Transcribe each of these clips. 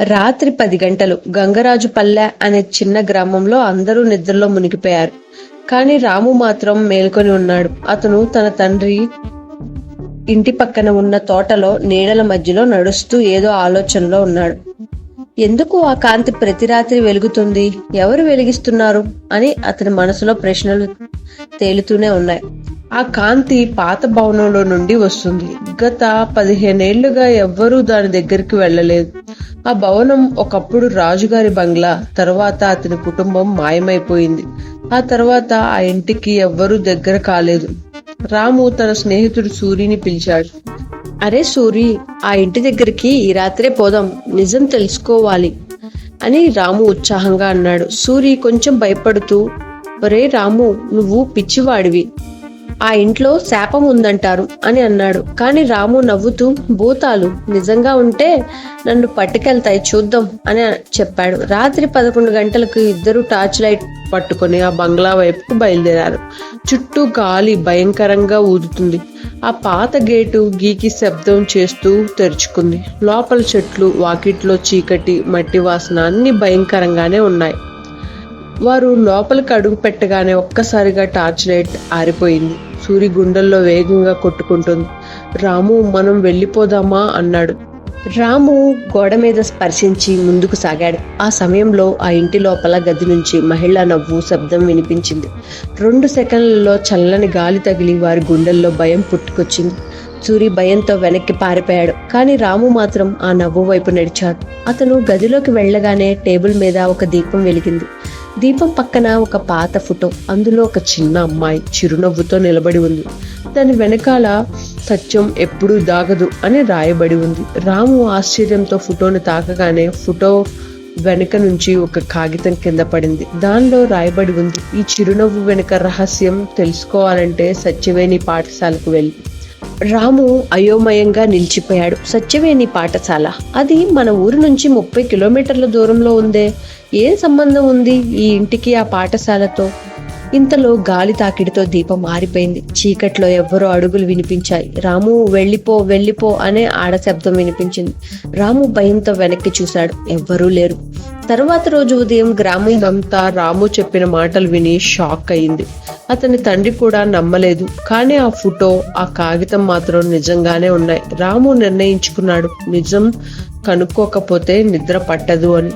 రాత్రి పది గంటలు గంగరాజుపల్లె అనే చిన్న గ్రామంలో అందరూ నిద్రలో మునిగిపోయారు. కానీ రాము మాత్రం మేల్కొని ఉన్నాడు. అతను తన తండ్రి ఇంటి పక్కన ఉన్న తోటలో నీడల మధ్యలో నడుస్తూ ఏదో ఆలోచనలో ఉన్నాడు. ఎందుకు ఆ కాంతి ప్రతి రాత్రి వెలుగుతుంది? ఎవరు వెలిగిస్తున్నారు? అని అతని మనసులో ప్రశ్నలు తేలుతూనే ఉన్నాయి. ఆ కాంతి పాత భవనంలో నుండి వస్తుంది. గత పదిహేనేళ్ళుగా ఎవ్వరూ దాని దగ్గరికి వెళ్ళలేదు. ఆ భవనం ఒకప్పుడు రాజుగారి బంగ్లా. తర్వాత అతని కుటుంబం మాయమైపోయింది. ఆ తర్వాత ఆ ఇంటికి ఎవ్వరూ దగ్గర కాలేదు. రాము తన స్నేహితుడు సూరిని పిలిచాడు. అరే సూరి ఆ ఇంటి దగ్గరికి ఈ రాత్రే పోదాం. నిజం తెలుసుకోవాలి అని రాము ఉత్సాహంగా అన్నాడు. సూరి కొంచెం భయపడుతూ ఒరే రాము నువ్వు పిచ్చివాడివి. ఆ ఇంట్లో శాపం ఉందంటారు అని అన్నాడు. కానీ రాము నవ్వుతూ భూతాలు నిజంగా ఉంటే నన్ను పట్టుకెళ్తాయి చూద్దాం అని చెప్పాడు. రాత్రి పదకొండు గంటలకు ఇద్దరు టార్చ్ లైట్ పట్టుకొని ఆ బంగ్లా వైపుకు బయలుదేరారు. చుట్టూ గాలి భయంకరంగా ఊదుతుంది. ఆ పాత గేటు గీకి శబ్దం చేస్తూ తెరుచుకుంది. లోపల చెట్లు వాకిట్లో చీకటి మట్టి వాసన అన్ని భయంకరంగానే ఉన్నాయి. వారు లోపలికి అడుగు పెట్టగానే ఒక్కసారిగా టార్చ్ లైట్ ఆరిపోయింది. సూరి గుండెల్లో వేగంగా కొట్టుకుంటుంది. రాము మనం వెళ్ళిపోదామా? అన్నాడు. రాము గోడ మీద స్పర్శించి ముందుకు సాగాడు. ఆ సమయంలో ఆ ఇంటి లోపల గది నుంచి మహిళ నవ్వు శబ్దం వినిపించింది. రెండు సెకండ్లలో చల్లని గాలి తగిలి వారి గుండెల్లో భయం పుట్టుకొచ్చింది. సూరి భయంతో వెనక్కి పారిపోయాడు. కానీ రాము మాత్రం ఆ నవ్వు వైపు నడిచాడు. అతను గదిలోకి వెళ్ళగానే టేబుల్ మీద ఒక దీపం వెలిగింది. దీపం పక్కన ఒక పాత ఫోటో అందులో ఒక చిన్న అమ్మాయి చిరునవ్వుతో నిలబడి ఉంది. దాని వెనకాల సత్యం ఎప్పుడూ దాగదు అని రాయబడి ఉంది. రాము ఆశ్చర్యంతో ఫోటోను తాకగానే ఫోటో వెనుక నుంచి ఒక కాగితం కింద పడింది. దానిలో రాయబడి ఉంది ఈ చిరునవ్వు వెనుక రహస్యం తెలుసుకోవాలంటే సత్యవేణి పాఠశాలకు వెళ్ళి రాము అయోమయంగా నిలిచిపోయాడు. సత్యవేణి పాఠశాల. అది మన ఊరు నుంచి ముప్పై కిలోమీటర్ల దూరంలో ఉందే. ఏం సంబంధం ఉంది ఈ ఇంటికి ఆ పాఠశాలతో? ఇంతలో గాలి తాకిడితో దీపం ఆరిపోయింది. చీకట్లో ఎవ్వరో అడుగులు వినిపించాయి. రాము వెళ్ళిపో వెళ్ళిపో అనే ఆడశబ్దం వినిపించింది. రాము భయంతో వెనక్కి చూశాడు. ఎవ్వరూ లేరు. తర్వాత రోజు ఉదయం గ్రామం అంతా రాము చెప్పిన మాటలు విని షాక్ అయింది. అతని తండ్రి కూడా నమ్మలేదు. కానీ ఆ ఫోటో ఆ కాగితం మాత్రం నిజంగానే ఉన్నాయి. రాము నిర్ణయించుకున్నాడు. నిజం కనుక్కోకపోతే నిద్ర పట్టదు అని.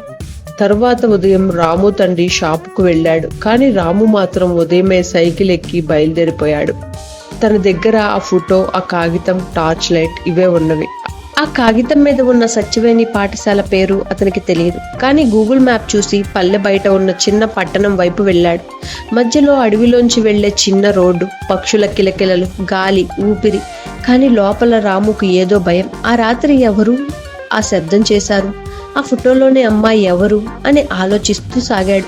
తర్వాత ఉదయం రాము తండ్రి షాపుకు వెళ్ళాడు. కానీ రాము మాత్రం ఉదయమే సైకిల్ ఎక్కి బయలుదేరిపోయాడు. తన దగ్గర ఆ ఫోటో ఆ కాగితం టార్చ్ లైట్ ఇవే ఉన్నవి. ఆ కాగితం మీద ఉన్న సత్యవేణి పాఠశాల పేరు అతనికి తెలియదు. కానీ గూగుల్ మ్యాప్ చూసి పల్లె బయట ఉన్న చిన్న పట్టణం వైపు వెళ్ళాడు. మధ్యలో అడవిలోంచి వెళ్ళే చిన్న రోడ్డు పక్షుల కిలకిలలు గాలి ఊపిరి. కానీ లోపల రాముకు ఏదో భయం. ఆ రాత్రి ఎవరు? ఆ శబ్దం చేశారు. ఆ ఫోటోలోనే అమ్మాయి ఎవరు అని ఆలోచిస్తూ సాగాడు.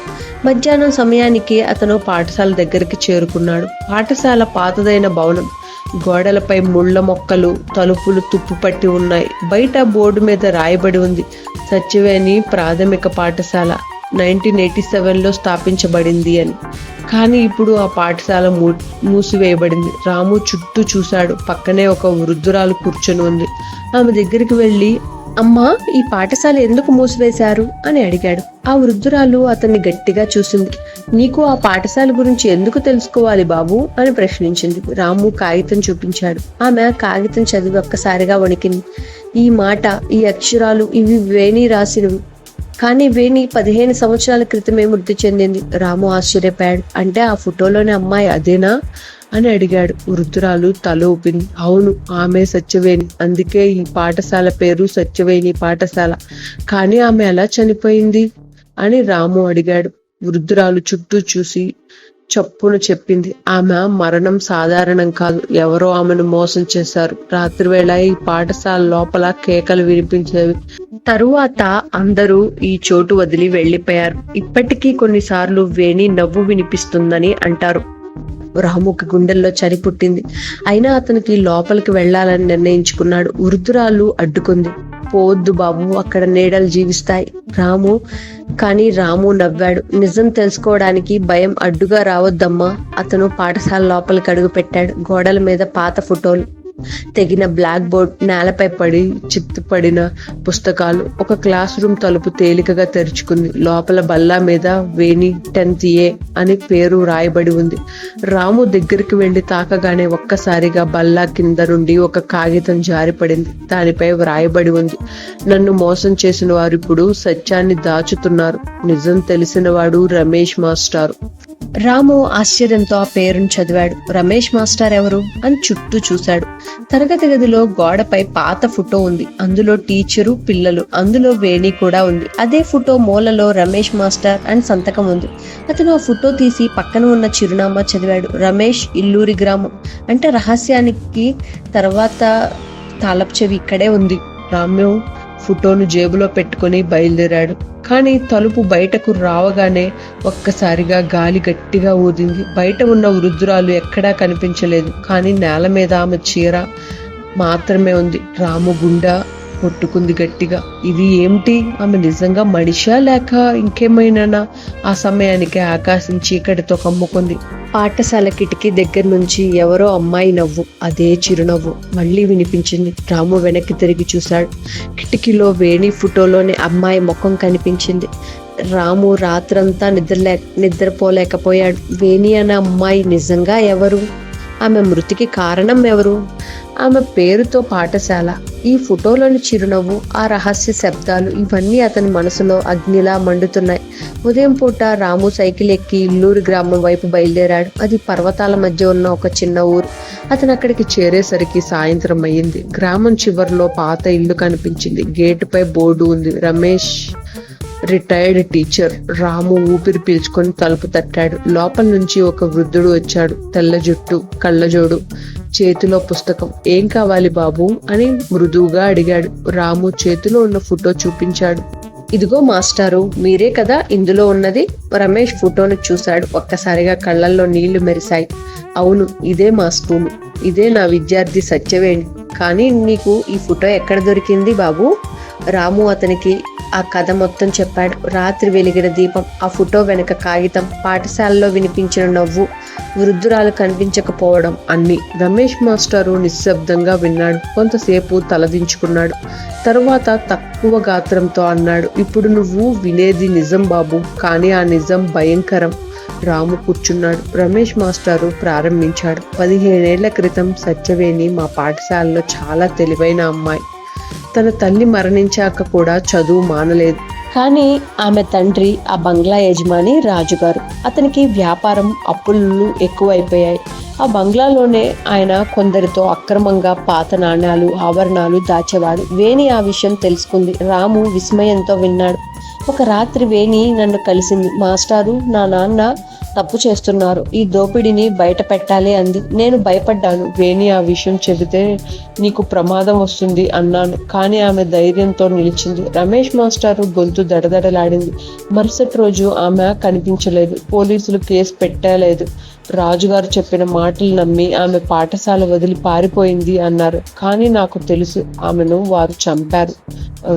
మధ్యాహ్నం సమయానికి అతను పాఠశాల దగ్గరికి చేరుకున్నాడు. పాఠశాల పాతదైన భవనం. గోడలపై ముళ్ళ మొక్కలు తలుపులు తుప్పుపట్టి ఉన్నాయి. బయట బోర్డు మీద రాయబడి ఉంది సత్యవేణి ప్రాథమిక పాఠశాల నైన్టీన్ ఎయిటీ సెవెన్లో స్థాపించబడింది అని. కానీ ఇప్పుడు ఆ పాఠశాల మూ మూసివేయబడింది. రాము చుట్టూ చూశాడు. పక్కనే ఒక వృద్ధురాలు కూర్చొని ఉంది. ఆమె దగ్గరికి వెళ్ళి అమ్మా ఈ పాఠశాల ఎందుకు మూసివేశారు? అని అడిగాడు. ఆ వృద్ధురాలు అతన్ని గట్టిగా చూసింది. నీకు ఆ పాఠశాల గురించి ఎందుకు తెలుసుకోవాలి బాబు? అని ప్రశ్నించింది. రాము కాగితం చూపించాడు. ఆమె కాగితం చదివి ఒక్కసారిగా వణికింది. ఈ మాట ఈ అక్షరాలు ఇవి వేణి రాసినవి. కానీ వేణి పదిహేను సంవత్సరాల క్రితమే మృతి చెందింది. రాము ఆశ్చర్యపోయాడు. అంటే ఆ ఫోటోలోని అమ్మాయి అదేనా? అని అడిగాడు. వృద్ధురాలు తల ఊపింది. అవును ఆమె సత్యవేణి. అందుకే ఈ పాఠశాల పేరు సత్యవేణి పాఠశాల. కానీ ఆమె ఎలా చనిపోయింది? అని రాము అడిగాడు. వృద్ధురాలు చుట్టూ చూసి చప్పున చెప్పింది. ఆమె మరణం సాధారణం కాదు. ఎవరో ఆమెను మోసం చేశారు. రాత్రి వేళ ఈ పాఠశాల లోపల కేకలు వినిపించేవి. తరువాత అందరూ ఈ చోటు వదిలి వెళ్ళిపోయారు ఇప్పటికీ కొన్నిసార్లు వేణి నవ్వు వినిపిస్తుందని అంటారు. రాముకి గుండెల్లో చలి పుట్టింది. అయినా అతనికి లోపలికి వెళ్ళాలని నిర్ణయించుకున్నాడు. వృద్ధురాలు అడ్డుకుంది. పోవద్దు బాబు అక్కడ నీడలు జీవిస్తాయి. రాము కానీ రాము నవ్వాడు. నిజం తెలుసుకోవడానికి భయం అడ్డుగా రావద్దమ్మా. అతను పాఠశాల లోపలికి అడుగు పెట్టాడు. గోడల మీద పాత ఫోటోలు. తెగిన బ్లాక్ బోర్డ్ నేలపై పడి చిత్తుపడిన పుస్తకాలు ఒక క్లాస్ రూమ్ తలుపు తేలికగా తెరుచుకుంది. లోపల బల్లా మీద వేణి టెన్త్ ఏ అని పేరు రాయబడి ఉంది. రాము దగ్గరికి వెళ్ళి తాకగానే ఒక్కసారిగా బల్లా కింద నుండి ఒక కాగితం జారిపడింది. దానిపై వ్రాయబడి ఉంది. నన్ను మోసం చేసిన వారు ఇప్పుడు సత్యాన్ని దాచుతున్నారు. నిజం తెలిసిన వాడు రమేష్ మాస్టారు. రాము ఆశ్చర్యంతో ఆ పేరును చదివాడు. రమేష్ మాస్టర్ ఎవరు? అని చుట్టూ చూశాడు. తరగతి గదిలో గోడపై పాత ఫోటో ఉంది. అందులో టీచరు పిల్లలు. అందులో వేణి కూడా ఉంది. అదే ఫోటో మూలలో రమేష్ మాస్టర్ అని సంతకం ఉంది. అతను ఆ ఫోటో తీసి పక్కన ఉన్న చిరునామా చదివాడు. రమేష్ ఇల్లూరి గ్రామం. అంటే రహస్యానికి తర్వాత తాళపు చెవి ఇక్కడే ఉంది. రామ్యం ఫోటోను జేబులో పెట్టుకుని బయలుదేరాడు. కానీ తలుపు బయటకు రావగానే ఒక్కసారిగా గాలి గట్టిగా ఊదింది. బయట ఉన్న వృద్ధురాలు ఎక్కడా కనిపించలేదు. కానీ నేల మీద ఆమె చీర మాత్రమే ఉంది. రాము గుండా కొట్టుకుంది గట్టిగా. ఇది ఏమిటి? ఆమె నిజంగా మనిషా లేక ఇంకేమైనా ఆ సమయానికి ఆకాశం చీకటితో కమ్ముకుంది. పాఠశాల కిటికీ దగ్గర నుంచి ఎవరో అమ్మాయి నవ్వు అదే చిరునవ్వు మళ్ళీ వినిపించింది. రాము వెనక్కి తిరిగి చూశాడు. కిటికీలో వేణి ఫోటోలోని అమ్మాయి ముఖం కనిపించింది. రాము రాత్రంతా నిద్రలే నిద్రపోలేకపోయాడు. వేణి అనే అమ్మాయి నిజంగా ఎవరు? ఆమె మృతికి కారణం ఎవరు? ఆమె పేరుతో పాఠశాల. ఈ ఫోటోలోని చిరునవ్వు ఆ రహస్య శబ్దాలు ఇవన్నీ అతని మనసులో అగ్నిలా మండుతున్నాయి. ఉదయం పూట రాము సైకిల్ ఎక్కి ఇల్లూరు గ్రామం వైపు బయలుదేరాడు. అది పర్వతాల మధ్య ఉన్న ఒక చిన్న ఊరు. అతను అక్కడికి చేరేసరికి సాయంత్రం అయ్యింది. గ్రామం చివరిలో పాత ఇల్లు కనిపించింది. గేటుపై బోర్డు ఉంది. Ramesh retired teacher. రాము ఊపిరి పీల్చుకొని తలుపు తట్టాడు. లోపల నుంచి ఒక వృద్ధుడు వచ్చాడు. తెల్ల జుట్టు కళ్ళజోడు చేతిలో పుస్తకం. ఏం కావాలి బాబు? అని మృదువుగా అడిగాడు. రాము చేతిలో ఉన్న ఫోటో చూపించాడు. ఇదిగో మాస్టారు మీరే కదా ఇందులో ఉన్నది? రమేష్ ఫోటోను చూశాడు. ఒక్కసారిగా కళ్ళల్లో నీళ్ళు మెరిశాయి. అవును ఇదే మా స్కూల్. ఇదే నా విద్యార్థి సత్యవేణి. కానీ నీకు ఈ ఫోటో ఎక్కడ దొరికింది బాబు? రాము అతనికి ఆ కథ మొత్తం చెప్పాడు. రాత్రి వెలిగిన దీపం ఆ ఫోటో వెనక కాగితం పాఠశాలలో వినిపించిన నవ్వు వృద్ధురాలు కనిపించకపోవడం అన్ని రమేష్ మాస్టారు నిశ్శబ్దంగా విన్నాడు. కొంతసేపు తలదించుకున్నాడు. తరువాత తక్కువ గాత్రంతో అన్నాడు ఇప్పుడు నువ్వు వినేది నిజం బాబు. కానీ ఆ నిజం భయంకరం. రాము కూర్చున్నాడు. రమేష్ మాస్టారు ప్రారంభించాడు. పదిహేనేళ్ళ క్రితం సత్యవేణి మా పాఠశాలలో చాలా తెలివైన అమ్మాయి. తన తల్లి మరణించాక కూడా చదువు మానలేదు. కానీ ఆమె తండ్రి ఆ బంగ్లా యజమాని రాజుగారు. అతనికి వ్యాపారం అప్పులు ఎక్కువైపోయాయి. ఆ బంగ్లాలోనే ఆయన కొందరితో అక్రమంగా పాత నాణ్యాలు ఆభరణాలు దాచేవాడు. వేణి ఆ విషయం తెలుసుకుంది. రాము విస్మయంతో విన్నాడు. ఒక రాత్రి వేణి నన్ను కలిసింది. మాస్టారు నా నాన్న తప్పు చేస్తున్నారు. ఈ దోపిడీని బయట పెట్టాలి అంది. నేను భయపడ్డాను. వేణి ఆ విషయం చెబితే నీకు ప్రమాదం వస్తుంది అన్నాను. కానీ ఆమె ధైర్యంతో నిలిచింది. రమేష్ మాస్టారు గొంతు దడదడలాడింది. మరుసటి రోజు ఆమె కనిపించలేదు. పోలీసులు కేసు పెట్టలేదు. రాజుగారు చెప్పిన మాటలు నమ్మి ఆమె పాఠశాల వదిలి పారిపోయింది అన్నారు. కానీ నాకు తెలుసు ఆమెను వారు చంపారు.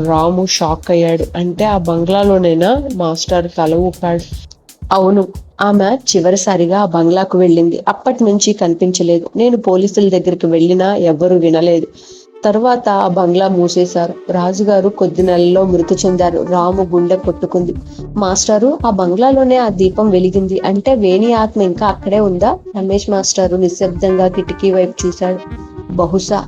రాము షాక్ అయ్యాడు. అంటే ఆ బంగ్లాలోనైనా? మాస్టర్ తల ఊపాడు. అవును ఆమె చివరిసారిగా ఆ బంగ్లాకు వెళ్ళింది. అప్పటి నుంచి కనిపించలేదు. నేను పోలీసుల దగ్గరికి వెళ్ళినా ఎవ్వరూ వినలేదు. తర్వాత ఆ బంగ్లా మూసేశారు. రాజుగారు కొద్ది నెలల్లో మృతి చెందారు. రాము గుండె కొట్టుకుంది. మాస్టారు ఆ బంగ్లాలోనే ఆ దీపం వెలిగింది. అంటే వేణి ఆత్మ ఇంకా అక్కడే ఉందా? రమేష్ మాస్టారు నిశ్శబ్దంగా కిటికీ వైపు చూశాడు. బహుశా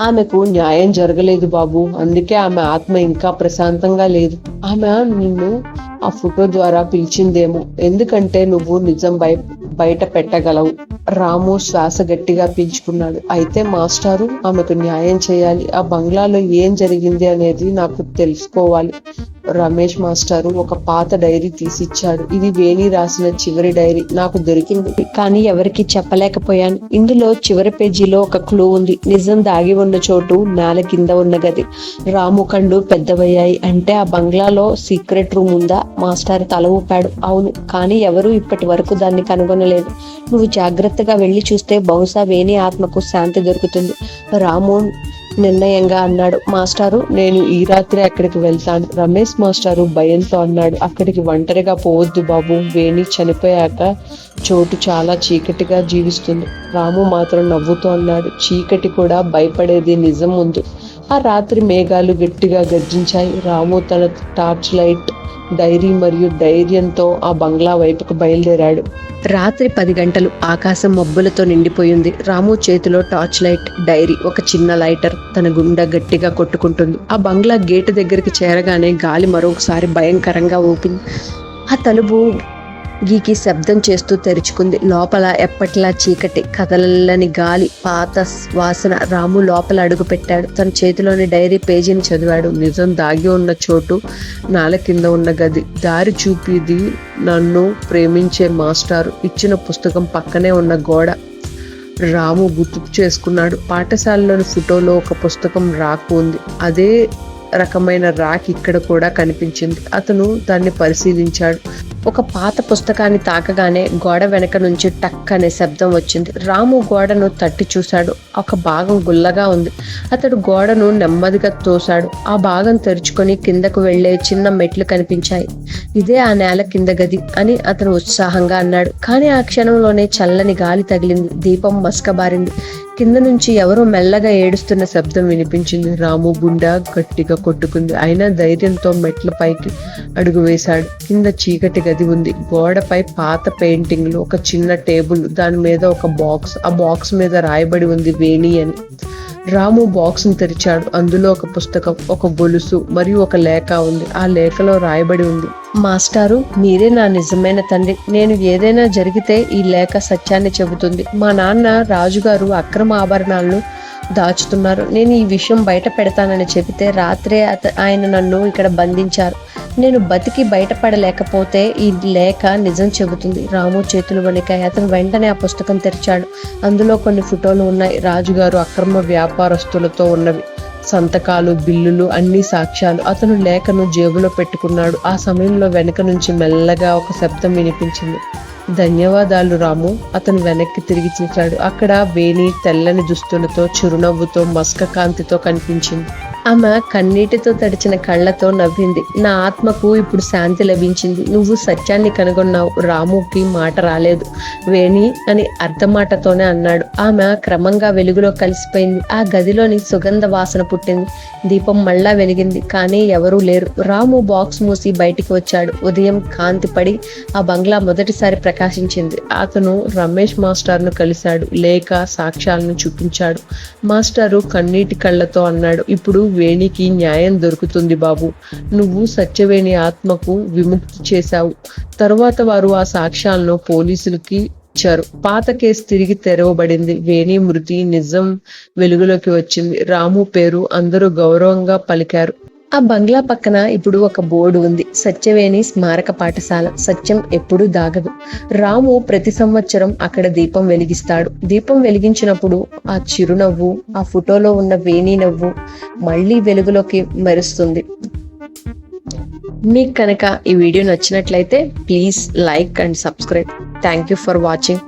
ఆమెకు న్యాయం జరగలేదు బాబు. అందుకే ఆమె ఆత్మ ఇంకా ప్రశాంతంగా లేదు. ఆమె నిన్ను ఆ ఫోటో ద్వారా పిలిచిందేమో. ఎందుకంటే నువ్వు నిజం బయ బయట పెట్టగలవు. రాము శ్వాస గట్టిగా పీల్చుకున్నాడు. అయితే మాస్టారు ఆమెకు న్యాయం చేయాలి. ఆ బంగ్లాలో ఏం జరిగింది అనేది నాకు తెలుసుకోవాలి. రమేష్ మాస్టారు ఒక పాత డైరీ తీసిచ్చాడు. ఇది వేణి రాసిన చివరి డైరీ. నాకు దొరికింది. కానీ ఎవరికి చెప్పలేకపోయాను. ఇందులో చివరి పేజీలో ఒక క్లూ ఉంది. నిజం దాగి ఉన్న చోటు నేల కింద ఉన్న గది. రాము కండు పెద్దవయ్యాయి. అంటే ఆ బంగ్లాలో సీక్రెట్ రూమ్ ఉందా? మాస్టర్ తల ఊపాడు. అవును కానీ ఎవరు ఇప్పటి వరకు దాన్ని కనుగొనలేదు. నువ్వు జాగ్రత్తగా వెళ్ళి చూస్తే బహుశా వేణి ఆత్మకు శాంతి దొరుకుతుంది. రాము నిర్ణయంగా అన్నాడు. మాస్టారు నేను ఈ రాత్రి అక్కడికి వెళ్తాను. రమేష్ మాస్టారు భయంతో అన్నాడు. అక్కడికి ఒంటరిగా పోవద్దు బాబు. వేణి చనిపోయాక చోటు చాలా చీకటిగా జీవిస్తుంది. రాము మాత్రం నవ్వుతూ అన్నాడు. చీకటి కూడా భయపడేది నిజం ముందు. ఆ రాత్రి మేఘాలు గట్టిగా గర్జించాయి. రాము తన టార్చ్ లైట్ డైరీ మరియు ధైర్యంతో ఆ బంగ్లా వైపుకు బయలుదేరాడు. రాత్రి పది గంటలు ఆకాశం మబ్బులతో నిండిపోయింది. రాము చేతిలో టార్చ్ లైట్ డైరీ ఒక చిన్న లైటర్ తన గుండె గట్టిగా కొట్టుకుంటుంది. ఆ బంగ్లా గేటు దగ్గరికి చేరగానే గాలి మరొకసారి భయంకరంగా ఊపింది. ఆ తలుపు గీకి శబ్దం చేస్తూ తెరుచుకుంది. లోపల ఎప్పట్లా చీకటి కదలని గాలి పాత వాసన రాము లోపల అడుగు పెట్టాడు. తన చేతిలోని డైరీ పేజీని చదివాడు. నిజం దాగి ఉన్న చోటు నాల కింద ఉన్న గది. దారి చూపిది నన్ను ప్రేమించే మాస్టారు. ఇచ్చిన పుస్తకం పక్కనే ఉన్న గోడ రాము గుర్తు చేసుకున్నాడు. పాఠశాలలోని ఫోటోలో ఒక పుస్తకం రాకు ఉంది. అదే రకమైన రాక్ ఇక్కడ కూడా కనిపించింది. అతను దాన్ని పరిశీలించాడు. ఒక పాత పుస్తకాన్ని తాకగానే గోడ వెనక నుంచి టక్ అనే శబ్దం వచ్చింది. రాము గోడను తట్టి చూశాడు. ఒక భాగం గుల్లగా ఉంది. అతడు గోడను నెమ్మదిగా తోశాడు. ఆ భాగం తెరుచుకొని కిందకు వెళ్ళే చిన్న మెట్లు కనిపించాయి. ఇదే ఆ నేల కింద గది అని అతను ఉత్సాహంగా అన్నాడు. కానీ ఆ క్షణంలోనే చల్లని గాలి తగిలింది. దీపం మసకబారింది. కింద నుంచి ఎవరో మెల్లగా ఏడుస్తున్న శబ్దం వినిపించింది. రాము గుండె గట్టిగా కొట్టుకుంది. అయినా ధైర్యంతో మెట్ల పైకి అడుగు వేశాడు. కింద చీకటి గది ఉంది. గోడపై పాత పెయింటింగ్లు ఒక చిన్న టేబుల్ దాని మీద ఒక బాక్స్ ఆ బాక్స్ మీద రాయబడి ఉంది వేణి అని. రాము బాక్స్ని తెరిచాడు. అందులో ఒక పుస్తకం ఒక గొలుసు మరియు ఒక లేఖ ఉంది. ఆ లేఖలో రాయబడి ఉంది. మాస్టారు మీరే నా నిజమైన తండ్రి. నేను ఏదైనా జరిగితే ఈ లేఖ సత్యాన్ని చెబుతుంది. మా నాన్న రాజుగారు అక్రమ ఆభరణాలను దాచుతున్నారు. నేను ఈ విషయం బయట పెడతానని చెబితే రాత్రే అత ఆయన నన్ను ఇక్కడ బంధించారు. నేను బతికి బయటపడలేకపోతే ఈ లేఖ నిజం చెబుతుంది. రాము చేతులు వణికాయి అతను వెంటనే ఆ పుస్తకం తెరిచాడు. అందులో కొన్ని ఫోటోలు ఉన్నాయి. రాజుగారు అక్రమ వ్యాపారస్తులతో ఉన్నవి. సంతకాలు బిల్లులు అన్ని సాక్ష్యాలు. అతను లేఖను జేబులో పెట్టుకున్నాడు. ఆ సమయంలో వెనక నుంచి మెల్లగా ఒక శబ్దం వినిపించింది. ధన్యవాదాలు రాము. అతను వెనక్కి తిరిగి చూశాడు. అక్కడ వేణి తెల్లని దుస్తులతో చిరునవ్వుతో మస్క కాంతితో కనిపించింది. ఆమె కన్నీటితో తడిచిన కళ్ళతో నవ్వింది. నా ఆత్మకు ఇప్పుడు శాంతి లభించింది. నువ్వు సత్యాన్ని కనుగొన్నావు. రాముకి మాట రాలేదు. వేణి అని అర్ధమాటతోనే అన్నాడు. ఆమె క్రమంగా వెలుగులో కలిసిపోయింది. ఆ గదిలోని సుగంధ వాసన పుట్టింది. దీపం మళ్ళా వెలిగింది. కానీ ఎవరూ లేరు. రాము బాక్స్ మూసి బయటికి వచ్చాడు. ఉదయం కాంతి పడి ఆ బంగ్లా మొదటిసారి ప్రకాశించింది. అతను రమేష్ మాస్టర్ను కలిశాడు. లేక సాక్ష్యాలను చూపించాడు. మాస్టారు కన్నీటి కళ్ళతో అన్నాడు. ఇప్పుడు వేణికి న్యాయం దొరుకుతుంది బాబు. నువ్వు సత్యవేణి ఆత్మకు విముక్తి చేశావు. తరువాత వారు ఆ సాక్ష్యాలను పోలీసులకి ఇచ్చారు. పాత కేసు తిరిగి తెరవబడింది. వేణి మృతి నిజం వెలుగులోకి వచ్చింది. రాము పేరు అందరూ గౌరవంగా పలికారు. ఆ బంగ్లా పక్కన ఇప్పుడు ఒక బోర్డు ఉంది. సత్యవేణి స్మారక పాఠశాల. సత్యం ఎప్పుడూ దాగదు. రాము ప్రతి సంవత్సరం అక్కడ దీపం వెలిగిస్తాడు. దీపం వెలిగించినప్పుడు ఆ చిరునవ్వు ఆ ఫోటోలో ఉన్న వేణి నవ్వు మళ్ళీ వెలుగులోకి మెరుస్తుంది. మీకు కనుక ఈ వీడియో నచ్చినట్లయితే please like and subscribe. Thank you for watching